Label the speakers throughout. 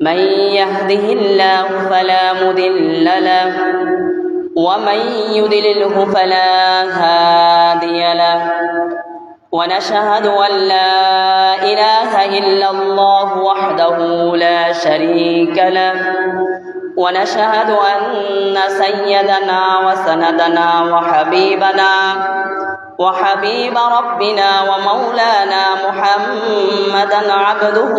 Speaker 1: من يهده الله فلا مضل له ومن يضلله فلا هادي له ونشهد أن لا إله إلا الله وحده لا شريك له ونشهد أن سيدنا وسندنا وحبيبنا وحبيب ربنا ومولانا محمدا عبده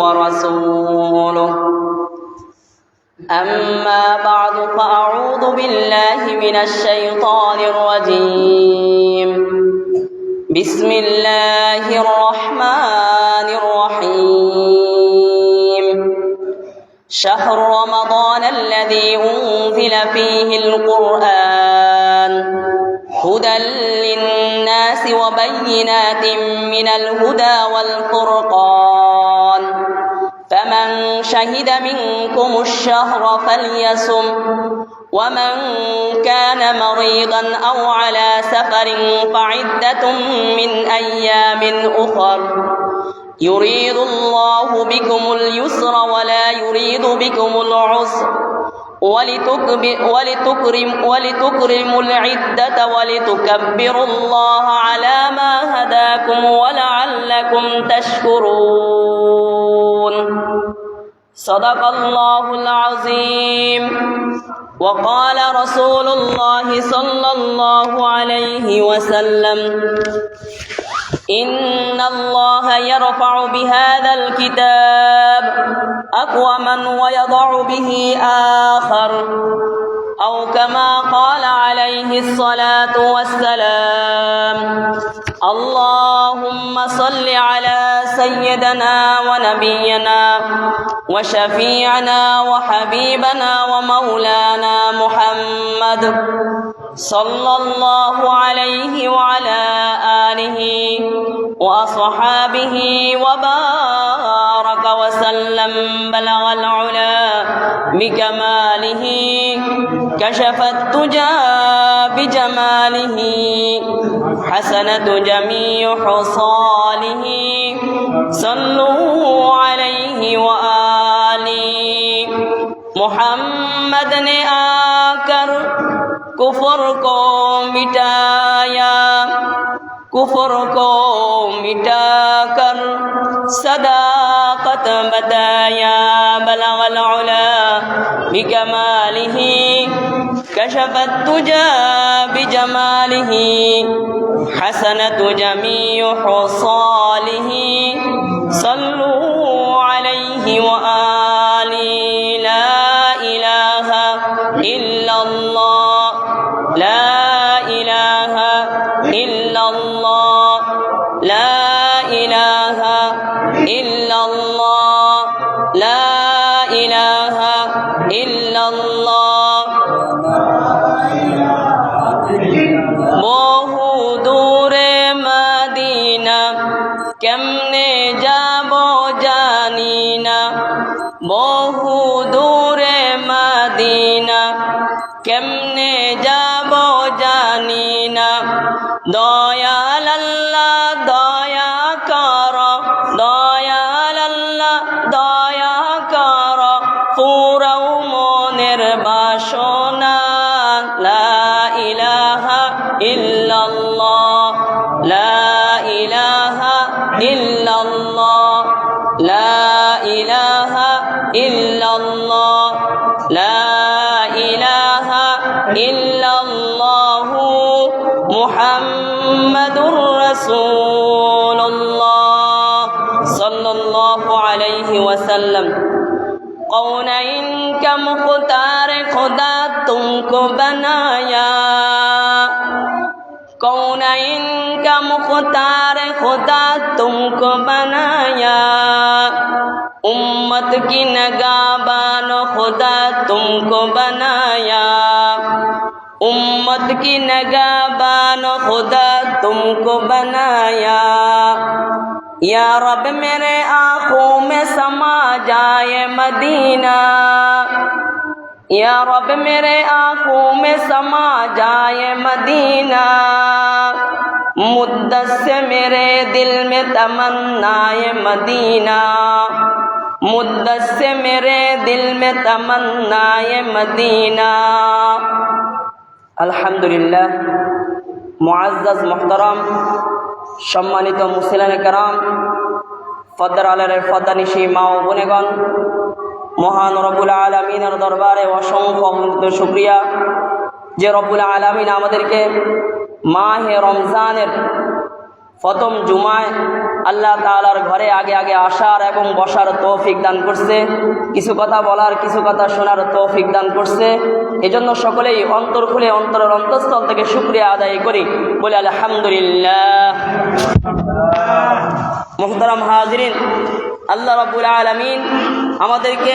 Speaker 1: ورسوله. أما بعد فأعوذ بالله من الشيطان الرجيم. بسم الله الرحمن الرحيم. شهر رمضان الذي أنزل فيه القرآن. هدى للناس وبينات من الهدى والفرقان. فمن شهد منكم الشهر فليصم ومن كان مريضا أو على سفر فعدة من أيام أخر. يريد الله بكم اليسر ولا يريد بكم العسر. ولتكرم ولتكرموا العدة ولتكبروا الله على ما هداكم ولعلكم تشكرون. صدق الله العظيم. وقال رسول الله صلى الله عليه وسلم إن الله يرفع بهذا الكتاب أقوما ويضع به آخر. أو كما قال عليه الصلاة والسلام اللهم صل على سيدنا ونبينا وشفيعنا وحبيبنا ومولانا محمد صلى الله عليه وعلى آله وأصحابه وبارك وسلم. بلغ العلا بكماله كشف التجى بجماله حسنة جميع حصاله. صلوا عليه وآله محمد نے آ کر کفر کو مٹایا کفر کو مٹا کر صداقت بتایا بلغ العلا بکمالہ كشف التجى بجماله. حسنة جميع حصاله. صلوا عليه وآله لا إله إلا الله لا إله إلا الله لا إله إلا الله لا إله إلا الله বহু দূরে মদিনা কেমনে যাব জানি না। বহু দূরে মাদিনা। কেমনে যাব জানি না। দয়াল আল্লাহ দয়া কর, দয়াল আল্লাহ দয়া কর। পুরাও মনের বাসনা, লা ইলাহা ইল্লাল্লাহ। إلا الله لا إله إلا الله محمد رسول الله صلى الله عليه وسلم. कौन إنك مختار خدا तुमको بنايا
Speaker 2: कौनैन इनका मुख्तार खुदा तुमको बनाया? उम्मत की नगाबान खुदा तुमको बनाया। उम्मत की नगाबान खुदा तुमको बनाया। या रब मेरे आँखों में समा जाए मदीना। یا رب میرے آنکھوں میں سما جائے مدینہ مدت سے میرے دل میں تمنائے مدینہ مدت سے میرے دل میں تمنائے مدینہ আলহামদুলিল্লাহ মুআজ্জাজ মোহতারাম সম্মানিত মুসিলানে কারাম ফদ্দার আলের ফদ্দানিশি মা ও বোনেগণ মহান রবুল আলমিনের দরবারে অসংখ্য অমৃত শুক্রিয়া। যে রবুল আলমিন আমাদেরকে মাহে রমজানের প্রথম জুমায় আল্লাহ তালার ঘরে আগে আগে আসার এবং বসার তৌফিক দান করছে। কিছু কথা বলার, কিছু কথা শোনার তৌফিক দান করছে। এজন্য সকলেই অন্তর খুলে অন্তরের অন্তঃস্থল থেকে শুক্রিয়া আদায় করি। বলে আলহামদুলিল্লাহ। মোহতারাম হাজরিন আল্লাহ রাবুল আলমিন আমাদেরকে